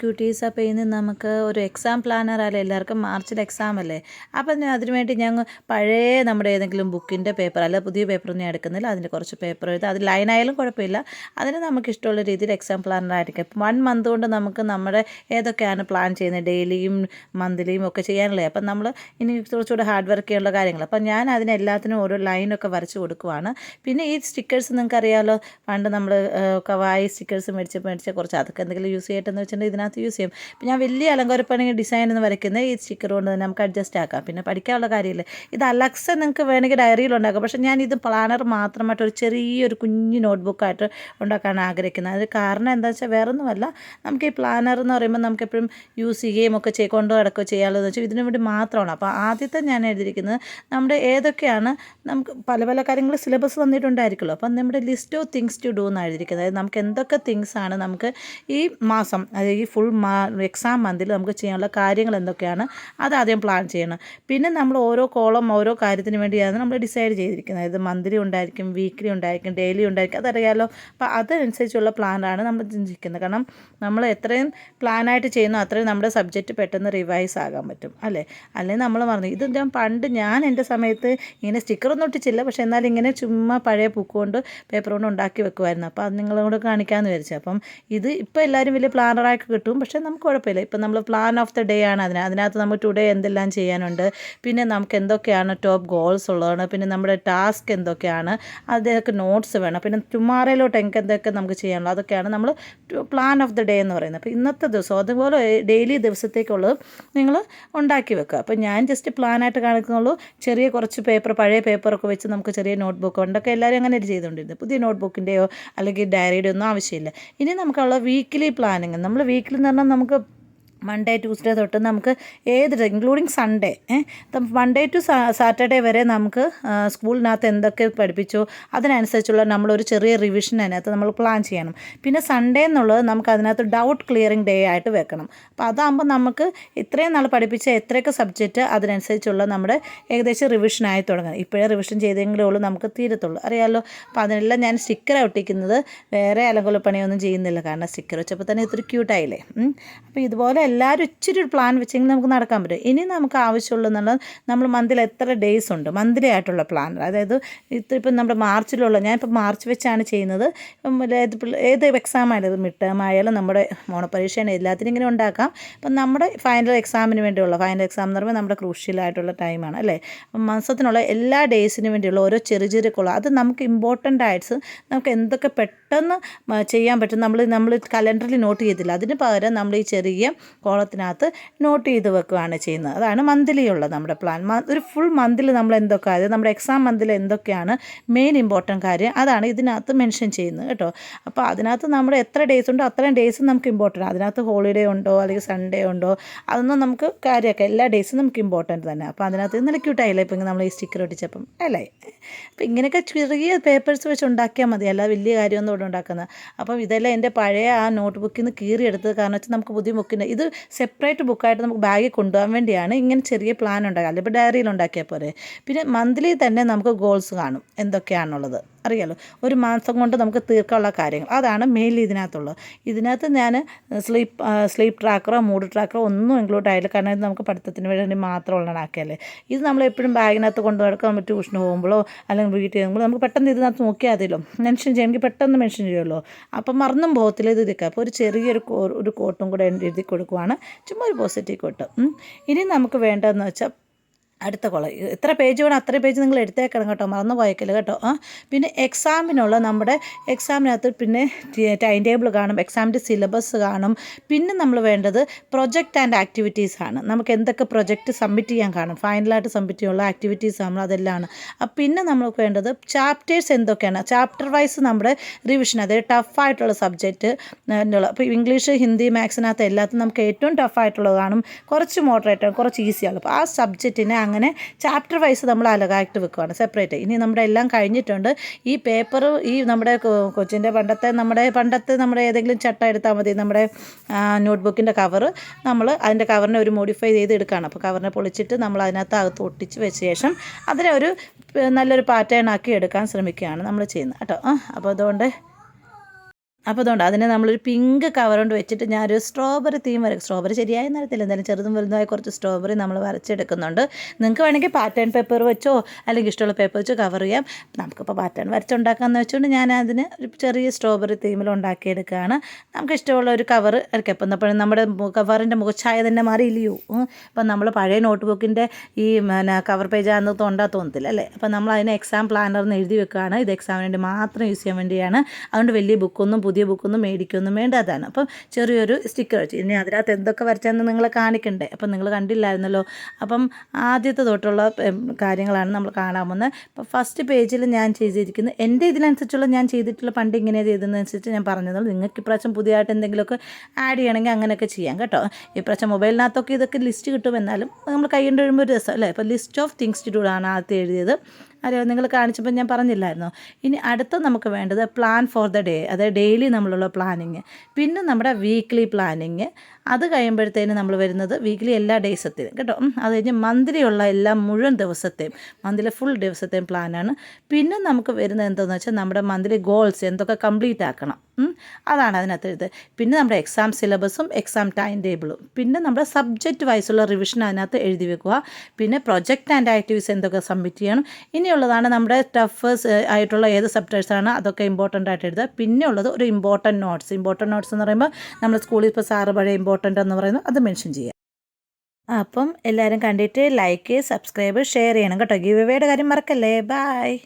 Quotes അപ്പോൾ ഇന്ന് നമുക്ക് ഒരു എക്സാം പ്ലാനർ അല്ലേ? എല്ലാവർക്കും മാർച്ചിൽ എക്സാം അല്ലേ? അപ്പം ഞാൻ അതിനുവേണ്ടി ഞങ്ങൾ പഴയ നമ്മുടെ ഏതെങ്കിലും ബുക്കിന്റെ പേപ്പർ അല്ല പുതിയ പേപ്പറൊന്നും എടുക്കുന്നില്ല. അതിന്റെ കുറച്ച് പേപ്പർ എഴുതുക അത് ലൈൻ ആയാലും കുഴപ്പമില്ല. അതിന് നമുക്ക് ഇഷ്ടമുള്ള രീതിയിൽ എക്സാം പ്ലാനർ ആയിരിക്കും. വൺ മന്ത് കൊണ്ട് നമുക്ക് നമ്മുടെ ഏതൊക്കെയാണ് പ്ലാൻ ചെയ്യുന്നത്? ഡെയിലിയും മന്ത്ലിയും ഒക്കെ ചെയ്യാനുള്ളത് അപ്പം നമ്മൾ ഇനി കുറച്ചുകൂടെ ഹാർഡ് വർക്ക് ചെയ്യാനുള്ള കാര്യങ്ങൾ. അപ്പം ഞാൻ അതിനെല്ലാത്തിനും ഓരോ ലൈനൊക്കെ വരച്ച് കൊടുക്കുവാണ്. പിന്നെ ഈ സ്റ്റിക്കേഴ്സ് നിങ്ങൾക്ക് അറിയാമല്ലോ പണ്ട് നമ്മൾ കവായി സ്റ്റിക്കേഴ്സ് മേടിച്ച് മേടിച്ച് കുറച്ച് അതൊക്കെ എന്തെങ്കിലും യൂസ് ചെയ്യട്ടെന്ന് വെച്ചിട്ടുണ്ടെങ്കിൽ ഇതിനകത്ത് യൂസ് ചെയ്യും. ഇപ്പം ഞാൻ വലിയ അലങ്കോരപ്പണി ഡിസൈൻ എന്ന് വരയ്ക്കുന്നത് ഈ സ്റ്റിക്കർ കൊണ്ട് തന്നെ നമുക്ക് അഡ്ജസ്റ്റ് ആക്കാം. പിന്നെ പഠിക്കാനുള്ള കാര്യമില്ല. ഇത് അലക്സ നിങ്ങൾക്ക് വേണമെങ്കിൽ ഡയറിയിൽ ഉണ്ടാക്കാം. പക്ഷേ ഞാൻ ഇത് പ്ലാനർ മാത്രമായിട്ട് ഒരു ചെറിയൊരു കുഞ്ഞു നോട്ട്ബുക്കായിട്ട് ഉണ്ടാക്കാൻ ആഗ്രഹിക്കുന്നത്. അതിന് കാരണം എന്താ വെച്ചാൽ വേറെ ഒന്നുമല്ല നമുക്ക് ഈ പ്ലാനർ എന്ന് പറയുമ്പോൾ നമുക്ക് എപ്പോഴും യൂസ് ചെയ്യുകയും ഒക്കെ ചെയ്ത് കൊണ്ടു ചെയ്യാമല്ലോ ചെയ്യാമല്ലോ വെച്ചാൽ ഇതിനു വേണ്ടി മാത്രമാണ്. അപ്പോൾ ആദ്യത്തെ ഞാൻ എഴുതിയിരിക്കുന്നത് നമ്മുടെ ഏതൊക്കെയാണ് നമുക്ക് പല പല കാര്യങ്ങൾ സിലബസ് വന്നിട്ടുണ്ടായിരിക്കുമല്ലോ. അപ്പം നമ്മുടെ list of things to do എന്നാണ് എഴുതിയിരിക്കുന്നത്. അതായത് നമുക്ക് എന്തൊക്കെ തിങ്സ് ആണ് നമുക്ക് ഈ മാസം അതായത് ഈ ഫുൾ മാ എക്സാം മന്തിൽ നമുക്ക് ചെയ്യാനുള്ള കാര്യങ്ങൾ എന്തൊക്കെയാണ് അത് ആദ്യം പ്ലാൻ ചെയ്യണം. പിന്നെ നമ്മൾ ഓരോ കോളം ഓരോ കാര്യത്തിന് വേണ്ടിയാണ് നമ്മൾ ഡിസൈഡ് ചെയ്തിരിക്കുന്നത്. അതായത് മന്ത്ലി ഉണ്ടായിരിക്കും വീക്ക്ലി ഉണ്ടായിരിക്കും ഡെയിലി ഉണ്ടായിരിക്കും അതറിയാലോ. അപ്പോൾ അതനുസരിച്ചുള്ള പ്ലാനാണ് നമ്മൾ ചിന്തിക്കുന്നത്. കാരണം നമ്മൾ എത്രയും പ്ലാനായിട്ട് ചെയ്യുന്നു അത്രയും നമ്മുടെ സബ്ജക്റ്റ് പെട്ടെന്ന് റിവൈസ് ആകാൻ പറ്റും അല്ലേ? അല്ലെങ്കിൽ നമ്മൾ പറഞ്ഞു ഇത് ഞാൻ പണ്ട് ഞാൻ എന്റെ സമയത്ത് ഇങ്ങനെ സ്റ്റിക്കറൊന്നും ഒട്ടിച്ചില്ല പക്ഷേ എന്നാൽ ഇങ്ങനെ ചുമ്മാ പഴയ ബുക്ക് കൊണ്ട് പേപ്പർ കൊണ്ട് ഉണ്ടാക്കി വെക്കുമായിരുന്നു. അപ്പോൾ അത് നിങ്ങളോട് കാണിക്കാമെന്ന് വിചാരിച്ചു. അപ്പം ഇത് ഇപ്പോൾ എല്ലാവരും വലിയ പ്ലാനറായിട്ട് കിട്ടും. പക്ഷേ നമുക്ക് കുഴപ്പമില്ല. ഇപ്പം നമ്മൾ പ്ലാൻ ഓഫ് ദ ഡേ ആണ് അതിന്. അതിനകത്ത് നമ്മൾ ടുഡേ എന്തെല്ലാം ചെയ്യാനുണ്ട്. പിന്നെ നമുക്ക് എന്തൊക്കെയാണ് ടോപ്പ് ഗോൾസ് ഉള്ളതാണ്. പിന്നെ നമ്മുടെ ടാസ്ക് എന്തൊക്കെയാണ്. അതൊക്കെ നോട്ട്സ് വേണം. പിന്നെ ടുമാറയിലോട്ട് എന്തൊക്കെ നമുക്ക് ചെയ്യാനുള്ളത്. അതൊക്കെയാണ് നമ്മൾ പ്ലാൻ ഓഫ് ദ ഡേ എന്ന് പറയുന്നത്. അപ്പോൾ ഇന്നത്തെ ദിവസം അതുപോലെ ഡെയിലി ദിവസത്തേക്കുള്ളത് നിങ്ങൾ ഉണ്ടാക്കി വെക്കുക. അപ്പോൾ ഞാൻ ജസ്റ്റ് പ്ലാനായിട്ട് കാണിക്കുന്നുള്ളൂ. ചെറിയ കുറച്ച് പേപ്പർ പഴയ പേപ്പറൊക്കെ വെച്ച് നമുക്ക് ചെറിയ നോട്ട്ബുക്ക് ഉണ്ടൊക്കെ എല്ലാവരും അങ്ങനെ ചെയ്തുകൊണ്ടിരുന്നത്. പുതിയ നോട്ട് ബുക്കിന്റെയോ അല്ലെങ്കിൽ ഡയറിയുടെ ഒന്നും ആവശ്യമില്ല. ഇനി നമുക്കുള്ള വീക്കിലി പ്ലാനിങ് നമ്മൾ വീക്കിലി എന്ന് പറഞ്ഞാൽ നമുക്ക് മൺഡേ ട്യൂസ്ഡേ തൊട്ട് നമുക്ക് ഏത് including Sunday Monday to Saturday വരെ നമുക്ക് സ്കൂളിനകത്ത് എന്തൊക്കെ പഠിപ്പിച്ചോ അതിനനുസരിച്ചുള്ള നമ്മളൊരു ചെറിയ റിവിഷൻ അതിനകത്ത് നമ്മൾ പ്ലാൻ ചെയ്യണം. പിന്നെ സൺഡേ എന്നുള്ളത് നമുക്ക് അതിനകത്ത് ഡൗട്ട് ക്ലിയറിംഗ് ഡേ ആയിട്ട് വെക്കണം. അപ്പോൾ അതാകുമ്പോൾ നമുക്ക് ഇത്രയും നാൾ പഠിപ്പിച്ച എത്രയൊക്കെ സബ്ജക്റ്റ് അതിനനുസരിച്ചുള്ള നമ്മുടെ ഏകദേശം റിവിഷൻ ആയി തുടങ്ങണം. ഇപ്പോഴേ റിവിഷൻ ചെയ്തെങ്കിലേ ഉള്ളൂ നമുക്ക് തീരത്തുള്ളൂ. അറിയാമല്ലോ അപ്പോൾ അതിനെല്ലാം ഞാൻ സ്റ്റിക്കർ ഒട്ടിക്കുന്നത് വേറെ അലങ്കുലപ്പണിയൊന്നും ചെയ്യുന്നില്ല. കാരണം സ്റ്റിക്കർ വെച്ചപ്പോൾ തന്നെ ഇത്തിരി ക്യൂട്ടായില്ലേ അപ്പോൾ ഇതുപോലെ എല്ലാവരും ഇച്ചിരി ഒരു പ്ലാൻ വെച്ചെങ്കിൽ നമുക്ക് നടക്കാൻ പറ്റും. ഇനി നമുക്ക് ആവശ്യമുള്ളതെന്നുള്ളത് നമ്മൾ മന്തിൽ എത്ര ഡേയ്സ് ഉണ്ട്? മന്ത്ലി ആയിട്ടുള്ള പ്ലാൻ അതായത് ഇപ്പം നമ്മുടെ മാർച്ചിലുള്ള ഇപ്പം മാർച്ച് വെച്ചാണ് ചെയ്യുന്നത്. ഏത് ഏത് എക്സാം ആയാലും മിഡ് ടേം ആയാലും നമ്മുടെ മോണപരീക്ഷയാണ് എല്ലാത്തിനും ഇങ്ങനെ ഉണ്ടാക്കാം. അപ്പം നമ്മുടെ ഫൈനൽ എക്സാമിന് വേണ്ടിയുള്ള ഫൈനൽ എക്സാം എന്ന് പറയുമ്പോൾ നമ്മുടെ ക്രൂഷ്യലായിട്ടുള്ള ടൈമാണ് അല്ലേ? മാസത്തിനുള്ള എല്ലാ ഡേയ്സിനും വേണ്ടിയുള്ള ഓരോ ചെറിയ ചെറിയ കുളം അത് നമുക്ക് ഇമ്പോർട്ടന്റ് ആയിട്ട് നമുക്ക് എന്തൊക്കെ പെട്ടെന്ന് ചെയ്യാൻ പറ്റും. നമ്മൾ നമ്മൾ കലണ്ടറിൽ നോട്ട് ചെയ്തില്ല അതിന് പകരം നമ്മൾ ഈ ചെറിയ കോളത്തിനകത്ത് നോട്ട് ചെയ്ത് വെക്കുകയാണ് ചെയ്യുന്നത്. അതാണ് മന്ത്ലി ഉള്ളത് നമ്മുടെ പ്ലാൻ ഒരു ഫുൾ മന്തിൽ നമ്മൾ എന്തൊക്കെ അതായത് നമ്മുടെ എക്സാം മന്തിൽ എന്തൊക്കെയാണ് മെയിൻ ഇമ്പോർട്ടന്റ് കാര്യം അതാണ് ഇതിനകത്ത് മെൻഷൻ ചെയ്യുന്നത് കേട്ടോ. അപ്പോൾ അതിനകത്ത് നമ്മൾ എത്ര ഡേയ്സ് ഉണ്ടോ അത്രയും ഡേയ്സ് നമുക്ക് ഇമ്പോർട്ടന്റ് അതിനകത്ത് ഹോളിഡേ ഉണ്ടോ അല്ലെങ്കിൽ സൺഡേ ഉണ്ടോ അതൊന്നും നമുക്ക് കാര്യമൊക്കെ. എല്ലാ ഡേയ്സും നമുക്ക് ഇമ്പോർട്ടന്റ് തന്നെ. അപ്പോൾ അതിനകത്ത് ഇന്നലെ ക്യൂട്ടായില്ലേ ഇപ്പം നമ്മൾ ഈ സ്റ്റിക്കർ ഒട്ടിച്ചപ്പം അല്ലേ? അപ്പോൾ ഇങ്ങനെയൊക്കെ ചെറിയ പേപ്പേഴ്സ് വെച്ച് ഉണ്ടാക്കിയാൽ മതി. അല്ല വലിയ കാര്യമൊന്നും ഇവിടെ ഉണ്ടാക്കുന്നത്. അപ്പം ഇതെല്ലാം എന്റെ പഴയ ആ നോട്ട് ബുക്കിൽ നിന്ന് കീറിയെടുത്തത് കാരണം വെച്ചാൽ നമുക്ക് പുതിയ ബുക്കിന്റെ ഇത് സെപ്പറേറ്റ് ബുക്കായിട്ട് നമുക്ക് ബാഗിൽ കൊണ്ടുപോകാൻ വേണ്ടിയാണ് ഇങ്ങനെ ചെറിയ പ്ലാൻ ഉണ്ടാക്കുക അല്ലെങ്കിൽ ഡയറിയിൽ ഉണ്ടാക്കിയാൽ പോരെ. പിന്നെ മന്ത്ലി തന്നെ നമുക്ക് ഗോൾസ് കാണും. എന്തൊക്കെയാണുള്ളത്? അറിയാലോ? ഒരു മാസം കൊണ്ട് നമുക്ക് തീർക്കാനുള്ള കാര്യങ്ങൾ. അതാണ് മെയിൻലി ഇതിനകത്തുള്ളത്. ഇതിനകത്ത് ഞാൻ സ്ലീപ്പ് സ്ലീപ്പ് ട്രാക്കറോ മൂഡ് ട്രാക്കറോ ഒന്നും ഇൻക്ലൂഡ് ആയില്ല. കാരണം ഇത് നമുക്ക് പഠിത്തത്തിന് വേണ്ടി മാത്രം ഉള്ളതാക്കിയല്ലേ ഇത് നമ്മൾ എപ്പോഴും ബാഗിനകത്ത് കൊണ്ടു നടക്കുക. നമ്മൾ ട്യൂഷന് പോകുമ്പോഴോ അല്ലെങ്കിൽ വീട്ടിൽ പോകുമ്പോൾ നമുക്ക് പെട്ടെന്ന് ഇതിനകത്ത് നോക്കിയാൽ മതിയല്ലോ. മെൻഷൻ ചെയ്യണമെങ്കിൽ പെട്ടെന്ന് മെൻഷൻ ചെയ്യുമല്ലോ. അപ്പം മറന്നും പോകത്തില്ല ഇത് ഇതൊക്കെ അപ്പോൾ ഒരു ചെറിയൊരു ഒരു കോട്ടും കൂടെ എഴുതി കൊടുക്കുവാണ് ചുമ്മാ ഒരു പോസിറ്റീവ് കൊട്ടും ഇനി നമുക്ക് വേണ്ടതെന്ന് വെച്ചാൽ അടുത്ത കൊള എത്ര പേജ് വേണം അത്ര പേജ് നിങ്ങൾ എടുത്തേക്കണം കേട്ടോ. മറന്നു പോയേക്കില്ല കേട്ടോ. ആ പിന്നെ എക്സാമിനുള്ള നമ്മുടെ എക്സാമിനകത്ത് പിന്നെ ടൈം ടേബിൾ കാണും എക്സാമിന്റെ സിലബസ് കാണും. പിന്നെ നമ്മൾ വേണ്ടത് പ്രൊജക്റ്റ് ആൻഡ് ആക്ടിവിറ്റീസ് ആണ്. നമുക്ക് എന്തൊക്കെ പ്രൊജക്റ്റ് സബ്മിറ്റ് ചെയ്യാൻ കാണും. ഫൈനലായിട്ട് സബ്മിറ്റ് ചെയ്യാനുള്ള ആക്ടിവിറ്റീസ് നമ്മൾ അതെല്ലാം പിന്നെ നമുക്ക് വേണ്ടത് ചാപ്റ്റേഴ്സ് എന്തൊക്കെയാണ്? ചാപ്റ്റർ വൈസ് നമ്മുടെ റിവിഷൻ അതായത് ടഫായിട്ടുള്ള സബ്ജക്റ്റ് അപ്പോൾ ഇംഗ്ലീഷ് ഹിന്ദി മാത്സിനകത്ത് എല്ലാത്തും നമുക്ക് ഏറ്റവും ടഫായിട്ടുള്ളത് കാണും. കുറച്ച് മോഡറേറ്റ് കുറച്ച് ഈസിയാണ് അപ്പോൾ ആ സബ്ജക്റ്റിനെ അങ്ങനെ ചാപ്റ്റർ വൈസ് നമ്മൾ അലകായിട്ട് വെക്കുകയാണ് സെപ്പറേറ്റ് ഇനി നമ്മുടെ എല്ലാം കഴിഞ്ഞിട്ടുണ്ട്. ഈ പേപ്പർ ഈ നമ്മുടെ കൊച്ചിന്റെ പണ്ടത്തെ നമ്മുടെ പണ്ടത്തെ നമ്മുടെ ഏതെങ്കിലും ചട്ട എടുത്താൽ മതി. നമ്മുടെ നോട്ട്ബുക്കിന്റെ കവർ നമ്മൾ അതിന്റെ കവറിനെ ഒരു മോഡിഫൈ ചെയ്ത് എടുക്കുകയാണ്. അപ്പോൾ കവറിനെ പൊളിച്ചിട്ട് നമ്മൾ അതിനകത്ത് അകത്ത് ഒട്ടിച്ച് വെച്ച ശേഷം അതിനെ ഒരു നല്ലൊരു പാറ്റേൺ ആക്കി എടുക്കാൻ ശ്രമിക്കുകയാണ് നമ്മൾ ചെയ്യുന്നത്. കേട്ടോ. അപ്പോൾ അതുകൊണ്ട് അപ്പോൾ അതുകൊണ്ട് അതിനെ നമ്മളൊരു പിങ്ക് കവർ കൊണ്ട് വെച്ചിട്ട് ഞാനൊരു സ്ട്രോബെറി തീം വരക്കും. സ്ട്രോബെറി ശരിയായി നടത്തില്ല എന്തായാലും ചെറുതും വലുതുമായ കുറച്ച് സ്ട്രോബെറി നമ്മൾ വരച്ചെടുക്കുന്നുണ്ട്. നിങ്ങൾക്ക് വേണമെങ്കിൽ പാറ്റേൺ പേപ്പർ വെച്ചോ അല്ലെങ്കിൽ ഇഷ്ടമുള്ള പേപ്പർ വെച്ചോ കവർ ചെയ്യാം. നമുക്കിപ്പോൾ പാറ്റേൺ വരച്ചുണ്ടാക്കാമെന്ന് വെച്ചുകൊണ്ട് ഞാൻ അതിന് ഒരു ചെറിയ സ്ട്രോബെറി തീമിൽ ഉണ്ടാക്കിയെടുക്കുകയാണ് നമുക്ക് ഇഷ്ടമുള്ള ഒരു കവർ എടുക്കാം അപ്പം അപ്പോൾ നമ്മുടെ കവറിന്റെ മുഖച്ഛായ തന്നെ മാറിയില്ലയോ? അപ്പം നമ്മൾ പഴയ നോട്ട് ബുക്കിന്റെ ഈ പിന്നെ കവർ പേജാന്ന് തോണ്ടാ തോന്നത്തില്ല അല്ലേ? അപ്പം നമ്മൾ അതിന് എക്സാം പ്ലാനർ എന്ന് എഴുതി വെക്കുകയാണ് ഇത് എക്സാമിന് വേണ്ടി മാത്രം യൂസ് ചെയ്യാൻ വേണ്ടിയാണ്. അതുകൊണ്ട് വലിയ ബുക്കൊന്നും പുതിയ ബുക്കൊന്നും മേടിക്കൊന്നും വേണ്ടാതാണ് അപ്പം ചെറിയൊരു സ്റ്റിക്കർ വെച്ച് ഇനി അതിനകത്ത് എന്തൊക്കെ വരച്ചാന്ന് നിങ്ങളെ കാണിക്കണ്ടേ? അപ്പം നിങ്ങൾ കണ്ടില്ലായിരുന്നല്ലോ? അപ്പം ആദ്യത്തെ തൊട്ടുള്ള കാര്യങ്ങളാണ് നമ്മൾ കാണാൻ പോകുന്നത്. അപ്പം ഫസ്റ്റ് പേജിൽ ഞാൻ ചെയ്തിരിക്കുന്നത് എന്റെ ഇതിനനുസരിച്ചുള്ള ഞാൻ ചെയ്തിട്ടുള്ള പണ്ട് ഇങ്ങനെ ചെയ്തതിനനുസരിച്ച് ഞാൻ പറഞ്ഞതാണ് നിങ്ങൾക്ക് ഇപ്രാവശ്യം പുതിയതായിട്ട് എന്തെങ്കിലുമൊക്കെ ആഡ് ചെയ്യണമെങ്കിൽ അങ്ങനെയൊക്കെ ചെയ്യാം കേട്ടോ. ഇപ്രാവശ്യം മൊബൈലിനകത്തൊക്കെ ഇതൊക്കെ ലിസ്റ്റ് കിട്ടും. എന്നാലും നമ്മൾ കൈ കൊണ്ട് എഴുതുമ്പോൾ ഒരു രസം അല്ലേ? അപ്പോൾ list of things to do ആണ് ആദ്യം എഴുതിയത്. അറിയാം നിങ്ങൾ കാണിച്ചപ്പോൾ ഞാൻ പറഞ്ഞില്ലായിരുന്നു? ഇനി അടുത്ത നമുക്ക് വേണ്ടത് പ്ലാൻ ഫോർ ദ ഡേ അതായത് ഡെയിലി നമ്മളുള്ള പ്ലാനിങ് പിന്നെ നമ്മുടെ വീക്ക്ലി പ്ലാനിങ് അത് കഴിയുമ്പോഴത്തേന് നമ്മൾ വരുന്നത് വീക്കിലി എല്ലാ ഡേയ്സത്തെയും കേട്ടോ. അത് കഴിഞ്ഞ് മന്ത്ലി ഉള്ള എല്ലാ മുഴുവൻ ദിവസത്തെയും മന്ത്ലി ഫുൾ ദിവസത്തെയും പ്ലാനാണ് പിന്നെ നമുക്ക് വരുന്നത് എന്താണെന്ന് വെച്ചാൽ നമ്മുടെ മന്ത്ലി ഗോൾസ് എന്തൊക്കെ കംപ്ലീറ്റ് ആക്കണം. അതാണ് അതിനകത്ത് പിന്നെ നമ്മുടെ എക്സാം സിലബസും എക്സാം ടൈം ടേബിളും പിന്നെ നമ്മുടെ സബ്ജക്റ്റ് വൈസുള്ള റിവിഷൻ അതിനകത്ത് എഴുതി വെക്കുക. പിന്നെ പ്രൊജക്റ്റ് ആൻഡ് ആക്ടിവിറ്റീസ് എന്തൊക്കെ സബ്മിറ്റ് ചെയ്യണം. ഇനിയുള്ളതാണ് നമ്മുടെ ടഫേഴ്സ് ആയിട്ടുള്ള ഏത് സബ്ജക്ട്സാണ് അതൊക്കെ ഇമ്പോർട്ടന്റ് ആയിട്ട് എഴുതുക. പിന്നെ ഉള്ളത് ഒരു ഇമ്പോർട്ടന്റ് നോട്ട്സ് ഇമ്പോർട്ടന്റ് നോട്ട്സ് എന്ന് പറയുമ്പോൾ നമ്മുടെ സ്കൂളിൽ ഇപ്പോൾ സാറ് പഴയ എന്ന് പറയുന്നു. അത് മെൻഷൻ ചെയ്യാം. അപ്പം എല്ലാവരും കണ്ടിട്ട് ലൈക്ക് സബ്സ്ക്രൈബ് ഷെയർ ചെയ്യണം കേട്ടോ. ഗീവ് കാര്യം മറക്കല്ലേ? ബായ്